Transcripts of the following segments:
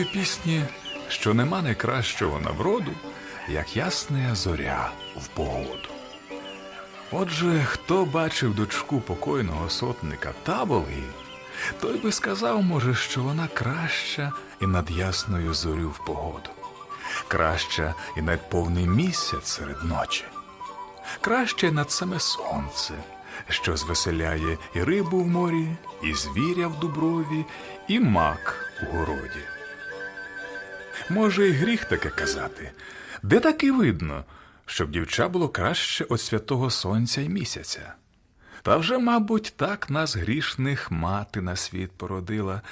У пісні, що нема найкращого навроду, як ясна зоря в погоду. Отже, хто бачив дочку покойного сотника Таболги, той би сказав, може, що вона краща і над ясною зорю в погоду, краща і над повний місяць серед ночі, краще над саме сонце, що звеселяє і рибу в морі, і звіря в дуброві, і мак у городі. Може, і гріх таке казати, де таки видно, щоб дівча було краще від святого сонця й місяця. Та вже, мабуть, так нас грішних мати на світ породила,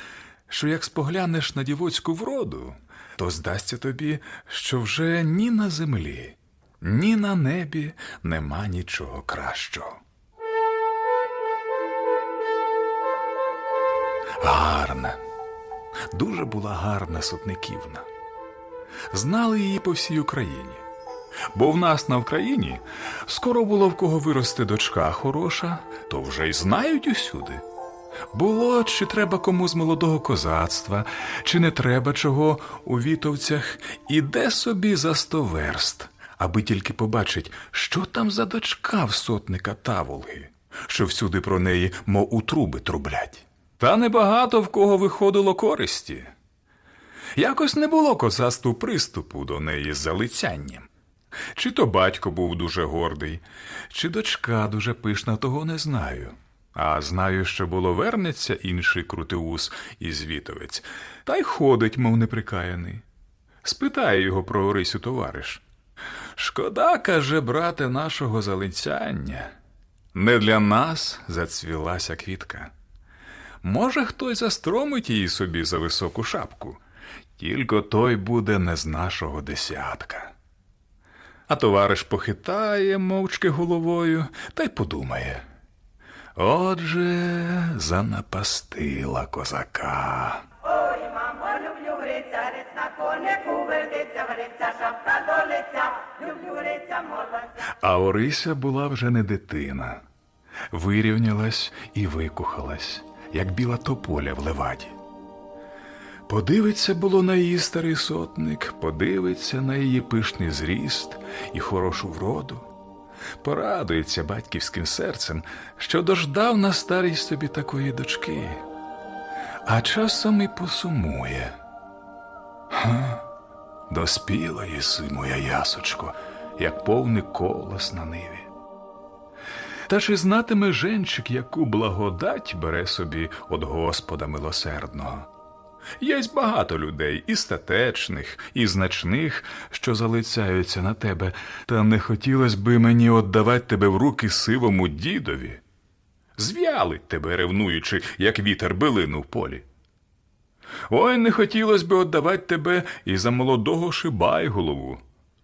що як споглянеш на дівоцьку вроду, то здасться тобі, що вже ні на землі, ні на небі нема нічого кращого. Гарна, дуже була гарна сотниківна. Знали її по всій Україні. Бо в нас на Вкраїні скоро було в кого вирости дочка хороша, то вже й знають усюди. Було, чи треба кому з молодого козацтва, чи не треба чого у вітовцях, іде собі за сто верст, аби тільки побачить, що там за дочка в сотника Таволги, що всюди про неї, мов у труби трублять. Та небагато в кого виходило користі. Якось не було козацтву приступу до неї з залицянням. Чи то батько був дуже гордий, чи дочка дуже пишна, того не знаю. А знаю, що було вернеться інший крутиус і звітовець, та й ходить, мов неприкаяний. Спитає його про Орисю товариш. Шкода, каже, брате, нашого залицяння. Не для нас зацвілася квітка. Може, хтось застромить її собі за високу шапку, тільки той буде не з нашого десятка. А товариш похитає мовчки головою та й подумає. Отже, занапастила козака. Ой, мамо, люблю гриця, гриць на конику вернеться, гриця, шапка до лиця, люблю гриця, молодця. А Орися була вже не дитина. Вирівнялась і викухалась, як біла тополя в леваді. Подивиться було на її старий сотник, подивиться на її пишний зріст і хорошу вроду. Порадується батьківським серцем, що дождав на старість собі такої дочки, а часом і посумує. Ха, доспіла єси, моя ясочко, як повний колос на ниві. Та чи знатиме женчик, яку благодать бере собі від Господа милосердного? Єсть багато людей, і статечних, і значних, що залицяються на тебе, та не хотілось би мені отдавати тебе в руки сивому дідові. Зв'ялить тебе, ревнуючи, як вітер билину в полі. Ой, не хотілось би отдавати тебе і за молодого шибайголову,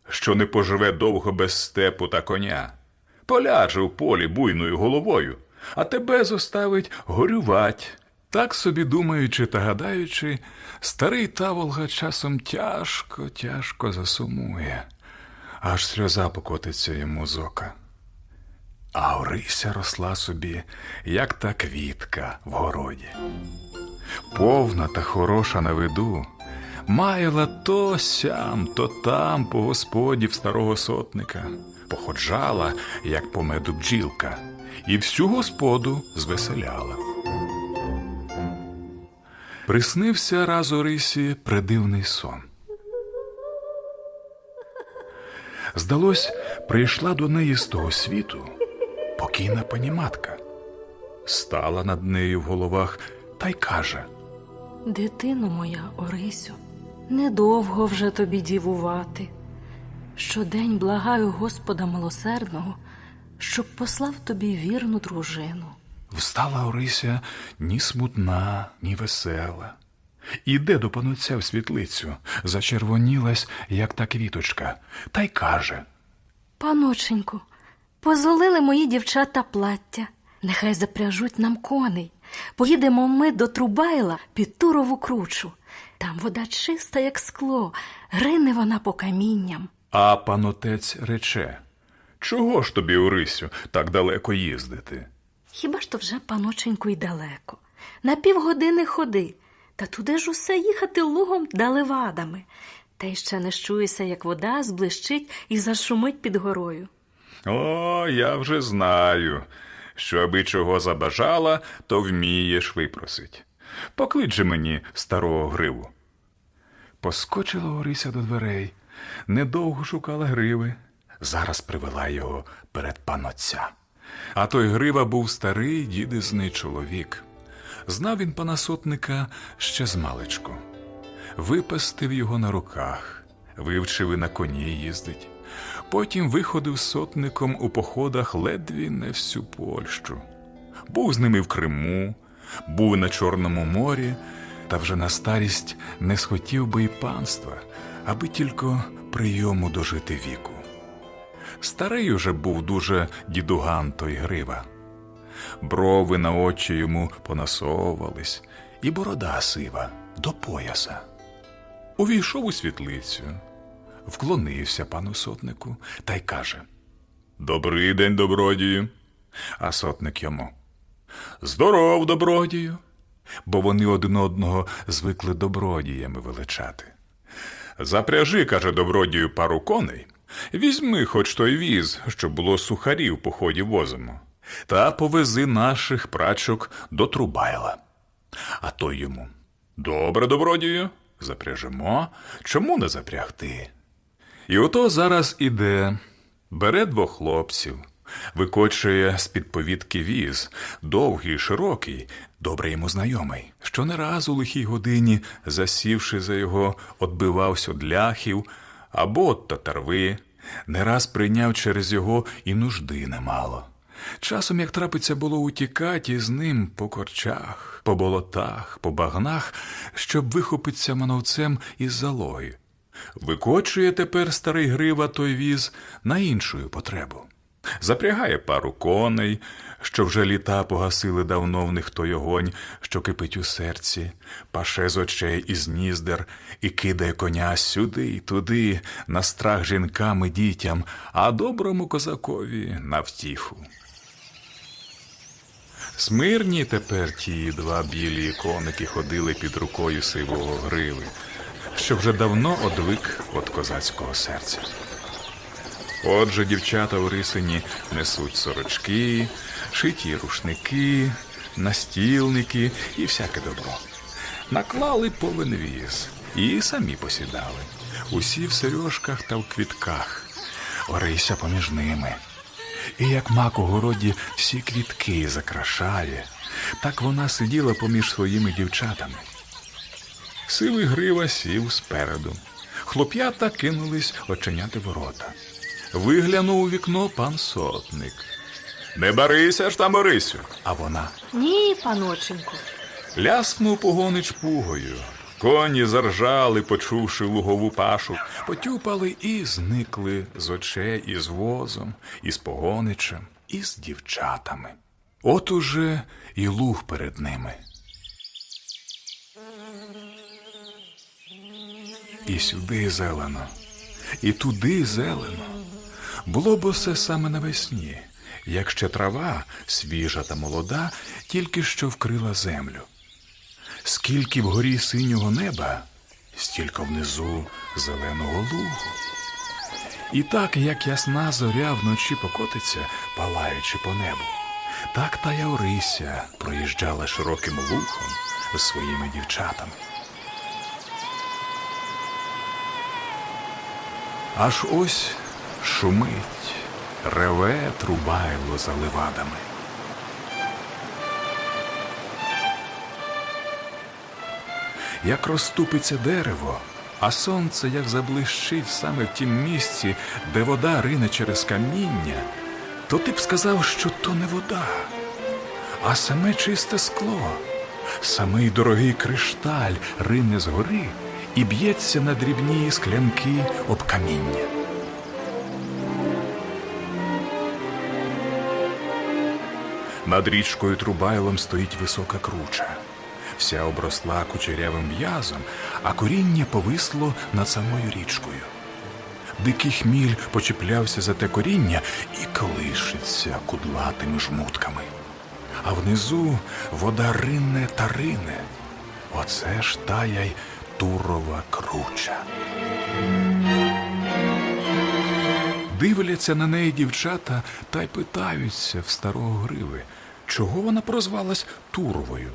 що не поживе довго без степу та коня, поляже в полі буйною головою, а тебе зоставить горювать. Так собі думаючи та гадаючи, старий Таволга часом тяжко, тяжко засумує, аж сльоза покотиться йому з ока. А Орися росла собі, як та квітка в городі. Повна та хороша на виду, маяла то сям, то там по господів старого сотника, походжала, як по меду бджілка, і всю господу звеселяла. Приснився раз Орисі придивний сон. Здалось, прийшла до неї з того світу покійна паніматка. Стала над нею в головах та й каже Дитино моя, Орисю, недовго вже тобі дівувати. Щодень благаю Господа милосердного, щоб послав тобі вірну дружину. Встала Орися ні смутна, ні весела. Іде до пануця в світлицю, зачервонілась, як та квіточка, та й каже Паноченьку, позолили мої дівчата плаття. Нехай запряжуть нам коней. Поїдемо ми до Трубайла під Турову кручу. Там вода чиста, як скло, грине вона по камінням. А панотець рече Чого ж тобі, Орисю, так далеко їздити? Хіба ж то вже, паноченьку, й далеко. На півгодини ходи. Та туди ж усе їхати лугом да левадами. Та й ще не щуєся, як вода зблищить і зашумить під горою. О, я вже знаю, що аби чого забажала, то вмієш випросить. Поклич же мені старого гриву. Поскочила Орися до дверей, недовго шукала гриви. Зараз привела його перед панотця. А той грива був старий дідизний чоловік. Знав він пана сотника ще з маличку. Випастив його на руках, вивчив і на коні їздить. Потім виходив сотником у походах ледві не всю Польщу. Був з ними в Криму, був на Чорному морі, та вже на старість не схотів би і панства, аби тільки прийому дожити віку. Старий уже був дуже дідуган той грива. Брови на очі йому понасовувались, і борода сива до пояса. Увійшов у світлицю, вклонився пану сотнику та й каже: Добрий день, добродію. А сотник йому. Здоров, добродію. Бо вони один одного звикли добродіями величати. Запряжи, каже добродію, пару коней. Візьми хоч той віз, щоб було сухарів по ході возимо, та повези наших прачок до Трубайла. А той йому. Добре, добродію, запряжемо. Чому не запрягти? І ото зараз іде, бере двох хлопців, викочує з-під повітки віз, довгий, широкий, добре йому знайомий, що не раз у лихій годині, засівши за його, отбивався од ляхів або от татарви, не раз прийняв через його і нужди немало. Часом, як трапиться було утікать із ним по корчах, по болотах, по багнах, щоб вихопитися мановцем із залоги. Викочує тепер старий грива той віз на іншу потребу. Запрягає пару коней, що вже літа погасили давно в них той огонь, що кипить у серці, паше з очей із ніздер і кидає коня сюди й туди, на страх жінкам і дітям, а доброму козакові на втіху. Смирні тепер ті два білі коники ходили під рукою сивого гриви, що вже давно одвик від козацького серця. Отже, дівчата у рисині несуть сорочки, шиті рушники, настілники і всяке добро. Наклали повен віз і самі посідали. Усі в сережках та в квітках. Орися поміж ними. І як мак у городі всі квітки закрашає, так вона сиділа поміж своїми дівчатами. Сивий грива сів спереду. Хлоп'ята кинулись очиняти ворота. Виглянув у вікно пан сотник. Не барися ж там, Орисю. А вона Ні, паноченьку. ляснув погонич пугою. Коні заржали, почувши лугову пашу, потюпали і зникли з очей із возом, із погоничем, і з дівчатами. От уже і луг перед ними. І сюди зелено, і туди зелено. Було б усе саме навесні, як ще трава, свіжа та молода, тільки що вкрила землю. Скільки вгорі синього неба, стільки внизу зеленого лугу. І так, як ясна зоря вночі покотиться, палаючи по небу, так та Орися проїжджала широким лухом з своїми дівчатами. Аж ось шумить, реве трубайло за левадами. Як розступиться дерево, а сонце як заблищить саме в тім місці, де вода рине через каміння, то ти б сказав, що то не вода, а саме чисте скло, самий дорогий кришталь рине згори і б'ється на дрібні склянки об каміння. Над річкою Трубайлом стоїть висока круча. Вся обросла кучерявим в'язом, а коріння повисло над самою річкою. Дикий хміль почіплявся за те коріння і колишиться кудлатими жмутками. А внизу вода рине та рине. Оце ж тая й турова круча. Дивляться на неї дівчата та й питаються в старого гриви, чого вона прозвалась Туровою.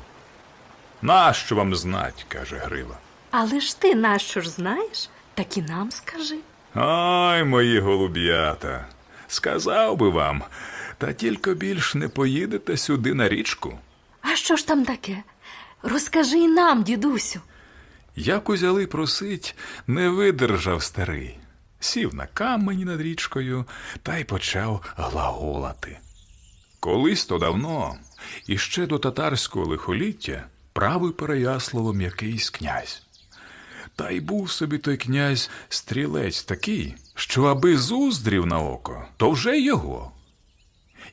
Нащо вам знать, каже Грива. Але ж ти нащо ж знаєш? Так і нам скажи. Ай, мої голуб'ята, сказав би вам, та тільки більш не поїдете сюди на річку. А що ж там таке? Розкажи і нам, дідусю. Як узяли просить, не видержав старий. Сів на камені над річкою та й почав глаголати. Колись то давно, іще до татарського лихоліття, правив Переяславом якийсь князь. Та й був собі той князь стрілець такий, що аби зуздрів на око, то вже його.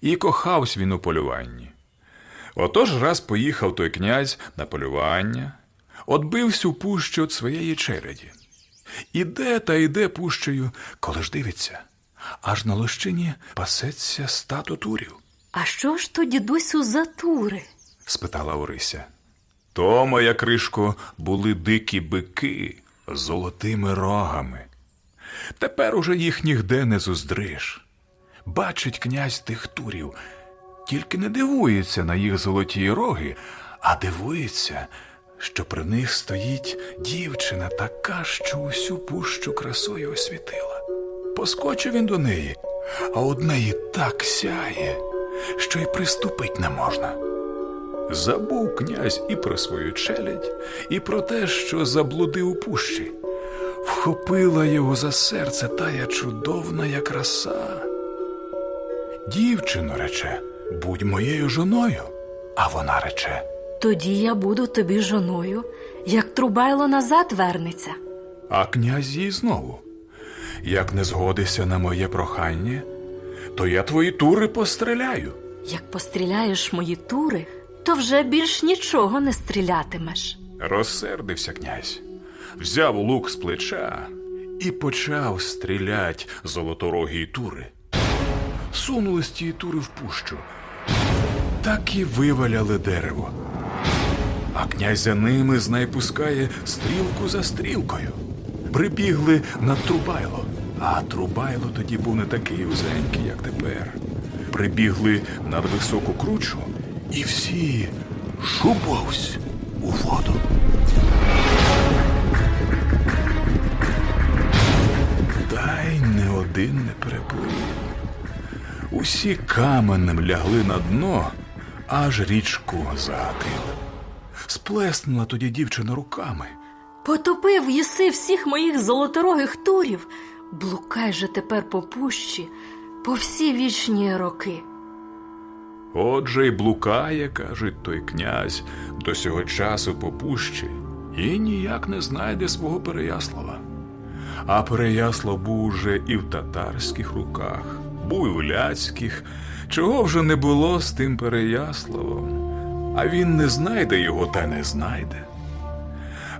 І кохавсь він у полюванні. Отож раз поїхав той князь на полювання, отбив всю пущу від своєї череді. Іде та йде пущею, коли ж дивиться, аж на лощині пасеться стато турів, А що ж то, дідусю, за тури? спитала Орися. То, моя кришко, були дикі бики з золотими рогами. Тепер уже їх нігде не зуздриш. Бачить князь тих турів, тільки не дивується на їх золоті роги, а дивується, що при них стоїть дівчина така, що усю пущу красою освітила. Поскочив він до неї, а од неї так сяє, що й приступить не можна. Забув князь і про свою челядь, і про те, що заблудив у пущі. Вхопила його за серце тая чудовна краса. Дівчино, рече, будь моєю жоною. А вона рече, Тоді я буду тобі жоною, як Трубайло назад вернеться. а князь їй знову. Як не згодишся на моє прохання, то я твої тури постріляю. Як постріляєш мої тури, то вже більш нічого не стрілятимеш. Розсердився князь, взяв лук з плеча і почав стрілять золоторогі тури. Сунулись ті тури в пущу, так і виваляли дерево. А князь за ними знай пускає стрілку за стрілкою. Прибігли на Трубайло, а Трубайло тоді був не такий узенький, як тепер. Прибігли над високу кручу, і всі шубовсь у воду. Та й не один не переплив. Усі каменем лягли на дно, аж річку загатили. Сплеснула тоді дівчина руками. Потопив єси всіх моїх золоторогих турів. Блукай же тепер по пущі, по всі вічні роки. Отже й блукає, кажуть той князь, до сього часу по пущі, і ніяк не знайде свого Переяслава. А Переяслав був уже і в татарських руках, був і в ляцьких, чого вже не було з тим Переяславом. А він не знайде його та не знайде.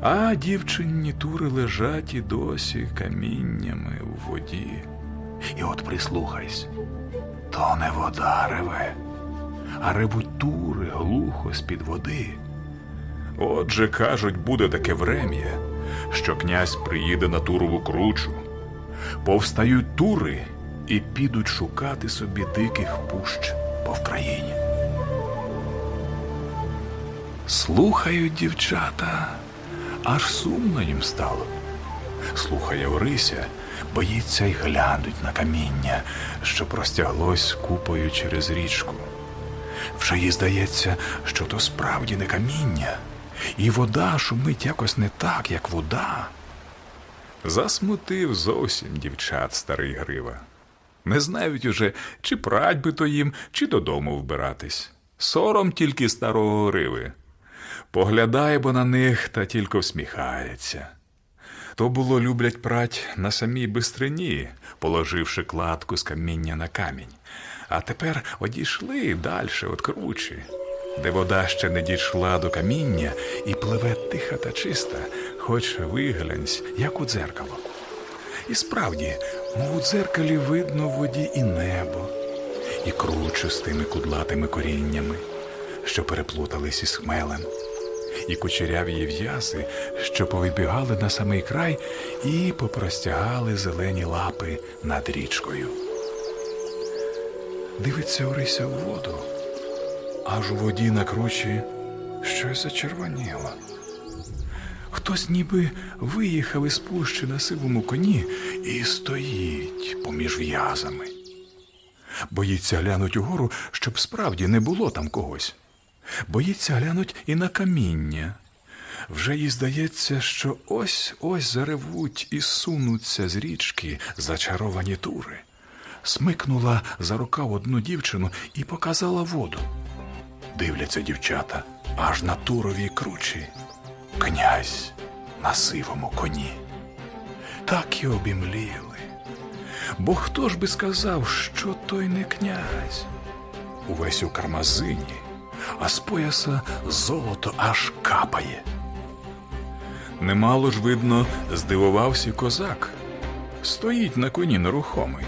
А дівчинні тури лежать і досі каміннями в воді. І от прислухайся, то не вода реве, а ревуть тури глухо з-під води. Отже, кажуть, буде таке врем'я, що князь приїде на турову кручу, повстають тури і підуть шукати собі диких пущ по Вкраїні. Слухають дівчата, аж сумно їм стало. Слухає Орися, боїться й глянуть на каміння, що простяглось купою через річку. Вже їй здається, що то справді не каміння, і вода шумить якось не так, як вода. Засмутив зовсім дівчат старий Грива. Не знають уже, чи прать би то їм, чи додому вбиратись. Сором тільки старого Гриви. Поглядає бо на них та тільки всміхається. То було люблять прать на самій бистрині, положивши кладку з каміння на камінь. А тепер одійшли далі від кручі, де вода ще не дійшла до каміння і пливе тиха та чиста, хоч виглянься, як у дзеркало. І справді, мов у дзеркалі видно в воді і небо, і кручу з тими кудлатими коріннями, що переплутались із хмелем, і кучеряві в'язи, що повибігали на самий край і попростягали зелені лапи над річкою. Дивиться Орися в воду, аж у воді на кручі щось зачервоніло. Хтось ніби виїхав із пущі на сивому коні і стоїть поміж в'язами. Боїться глянуть угору, щоб справді не було там когось. Боїться глянуть і на каміння. Вже їй здається, що ось ось заревуть і сунуться з річки зачаровані тури. Смикнула за рукав одну дівчину і показала воду. Дивляться дівчата аж на туровій кручі. Князь на сивому коні. Так і обімліли. Бо хто ж би сказав, що той не князь? Увесь у кармазині, а з пояса золото аж капає. Немало ж, видно, здивувався козак. Стоїть на коні нерухомий.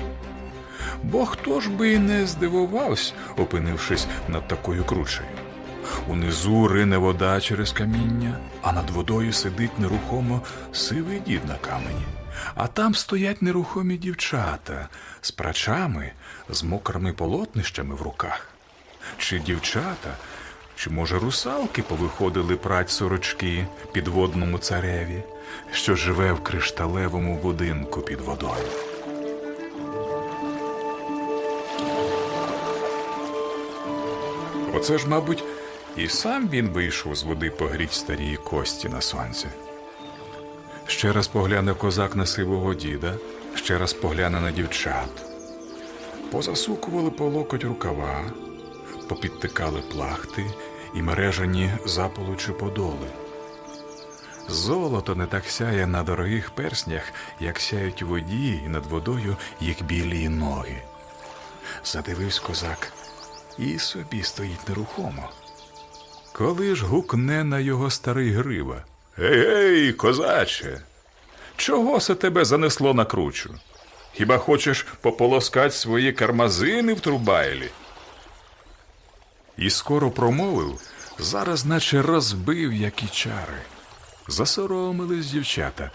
Бо хто ж би і не здивувався, опинившись над такою кручею. Унизу рине вода через каміння, а над водою сидить нерухомо сивий дід на камені. А там стоять нерухомі дівчата з прачами, з мокрими полотнищами в руках. Чи дівчата, чи, може, русалки повиходили прать сорочки підводному цареві, що живе в кришталевому будинку під водою. Оце ж, мабуть, і сам він вийшов з води погріть старі кості на сонці. Ще раз погляне козак на сивого діда, ще раз погляне на дівчат. Позасукували по локоть рукава, попідтикали плахти і мережані заполучі подоли. Золото не так сяє на дорогих перснях, як сяють у воді і над водою їх білі ноги. Задивився козак і собі стоїть нерухомо. Коли ж гукне на його старий грива. Гей, гей, козаче, чого се тебе занесло на кручу? Хіба хочеш пополоскать свої кармазини в трубайлі? І скоро промовив, зараз наче розбив, які чари. Засоромились дівчата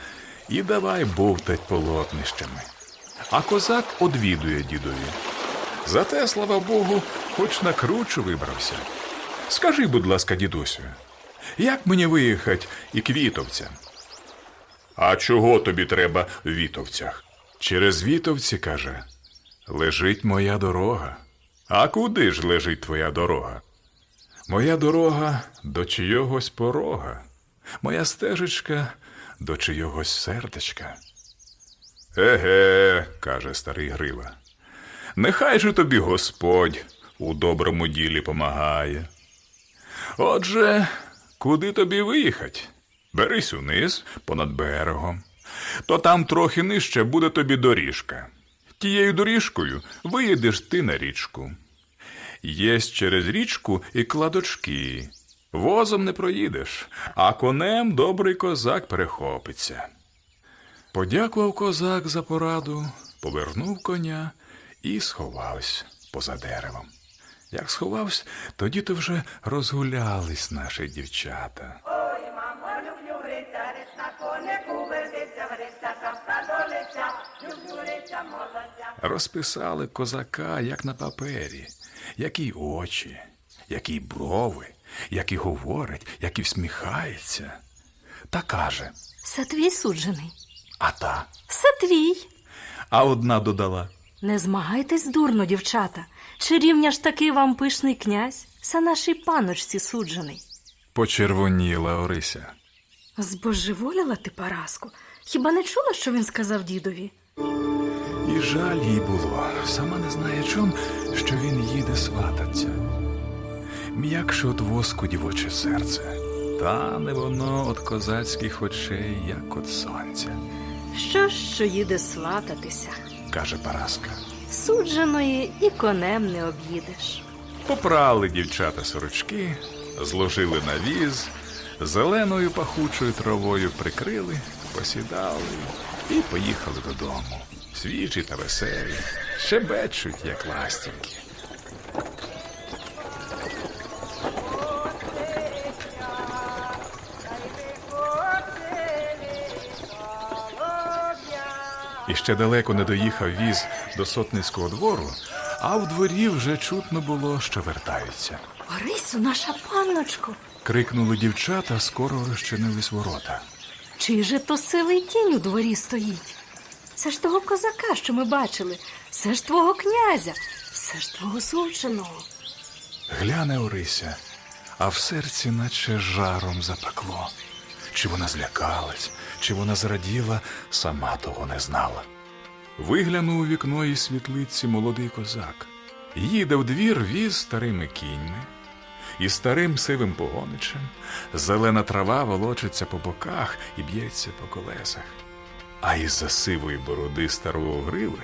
і давай бовтать полотнищами. А козак одвідує дідові. Зате, слава Богу, хоч на кручу вибрався. Скажи, будь ласка, дідусю, як мені виїхать і квітовця? А чого тобі треба в вітовцях? Через вітовці, каже, лежить моя дорога. А куди ж лежить твоя дорога? Моя дорога до чийогось порога, моя стежечка до чийогось сердечка. Еге, каже старий Грива. Нехай же тобі Господь у доброму ділі помагає. Отже, куди тобі виїхать? Берись униз понад берегом. То там трохи нижче буде тобі доріжка. Тією доріжкою виїдеш ти на річку. Єсть через річку і кладочки. Возом не проїдеш, а конем добрий козак перехопиться. Подякував козак за пораду, повернув коня і сховався поза деревом. Як сховався, тоді то вже розгулялись наші дівчата. Ой, мамо, люблю гриця, на конику вертиться, гриця, Розписали козака, як на папері, які очі, які брови, як і говорить, як і всміхається. Та каже, Це твій суджений. а та, Це твій. а одна додала. Не змагайтесь дурно, дівчата. Чи рівня ж таки вам пишний князь? Це нашій паночці суджений. Почервоніла Орися. Збожеволіла ти, Параску. Хіба не чула, що він сказав дідові? І жаль їй було, сама не знає чом, що він їде свататься. М'якше от воску дівоче серце, тане воно от козацьких очей, як от сонця, Що ж, що їде свататися? каже Параска. Судженої і конем не об'їдеш. Попрали дівчата сорочки, зложили на віз, зеленою пахучою травою прикрили, посідали і поїхали додому. Свіжі та веселі, шебечуть, як ластівки. І ще далеко не доїхав віз до сотницького двору, а в дворі вже чутно було, що вертаються. Орису, наша панночку. крикнули дівчата, скоро розчинились ворота чий же то сивий кінь у дворі стоїть? Це ж того козака, що ми бачили, це ж твого князя, це ж твого сученого. Гляне Орися, а в серці наче жаром запекло. Чи вона злякалась, чи вона зраділа, сама того не знала. Виглянув у вікно із світлиці молодий козак. Їде в двір віз старими кіньми, і старим сивим погоничем зелена трава волочиться по боках і б'ється по колесах. А із-за сивої бороди старого гриви,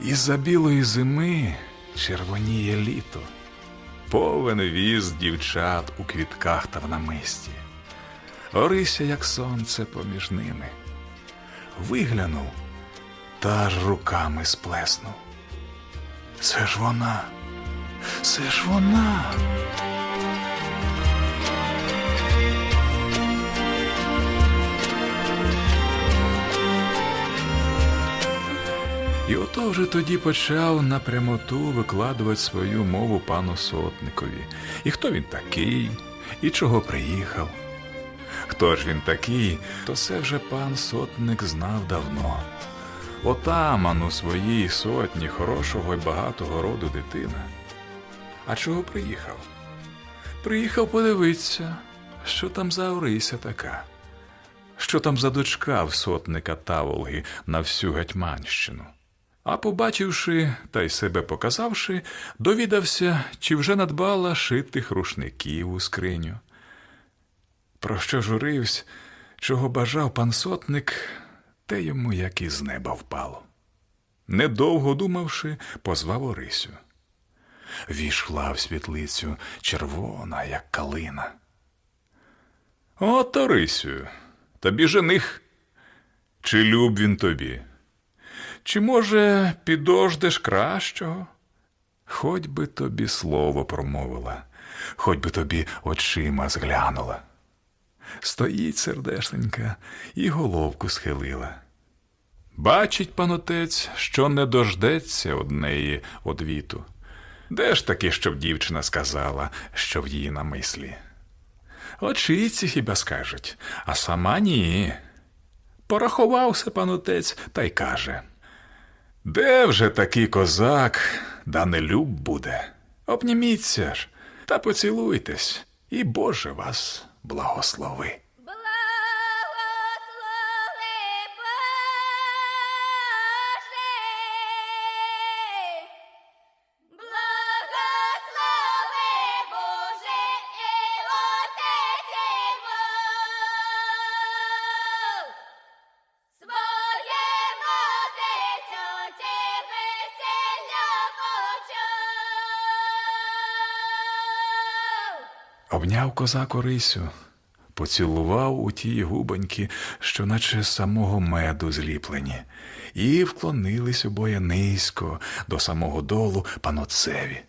із-за білої зими червоніє літо. Повен віз дівчат у квітках та в намисті. Орися, як сонце поміж ними. Виглянув та руками сплеснув. Це ж вона, це ж вона. І ото вже тоді почав на прямоту викладувати свою мову пану сотникові. І хто він такий, і чого приїхав. Хто ж він такий, то це вже пан сотник знав давно. Отаман у своїй сотні хорошого й багатого роду дитина. А чого приїхав? Приїхав подивитися, що там за Орися така, що там за дочка в сотника Таволги на всю Гетьманщину. А побачивши та й себе показавши, довідався, чи вже надбала шитих рушників у скриню. Про що журивсь, чого бажав пан сотник, те йому як із неба впало. Недовго думавши, позвав Орисю. Війшла в світлицю червона, як калина. От, Орисю, тобі жених. Чи люб він тобі? Чи, може, підождеш кращого? Хоть би тобі слово промовила, хоть би тобі очима зглянула. Стоїть сердешненька і головку схилила. Бачить панотець, що не дождеться од неї одвіту. Де ж таки, щоб дівчина сказала, що в її на мислі? Очиці хіба скажуть, а сама ні. Порахувався панотець та й каже. Де вже такий козак, да не люб буде? Обніміться ж та поцілуйтесь, і Боже вас. Благослови Обняв козак Орисю, поцілував у ті губоньки, що наче самого меду зліплені, і вклонились обоє низько до самого долу паноцеві.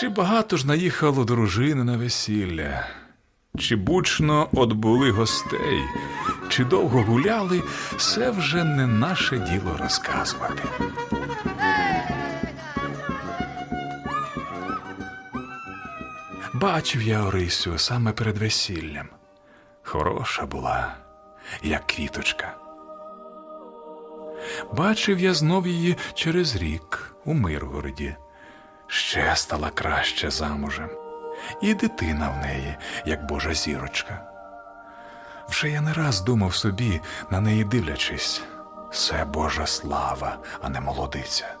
Чи багато ж наїхало дружини на весілля? Чи бучно отбули гостей, чи довго гуляли, це вже не наше діло розказувати. Бачив я Орисю саме перед весіллям. Хороша була, як квіточка. Бачив я знов її через рік у Миргороді. Ще стала краще замужем, і дитина в неї, як божа зірочка. Вже я не раз думав собі, на неї дивлячись, це Божа слава, а не молодиця.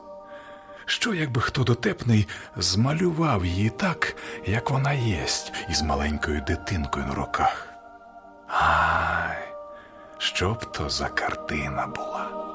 Що, якби хто дотепний змалював її так, як вона єсть, із маленькою дитинкою на руках? Ай, що б то за картина була.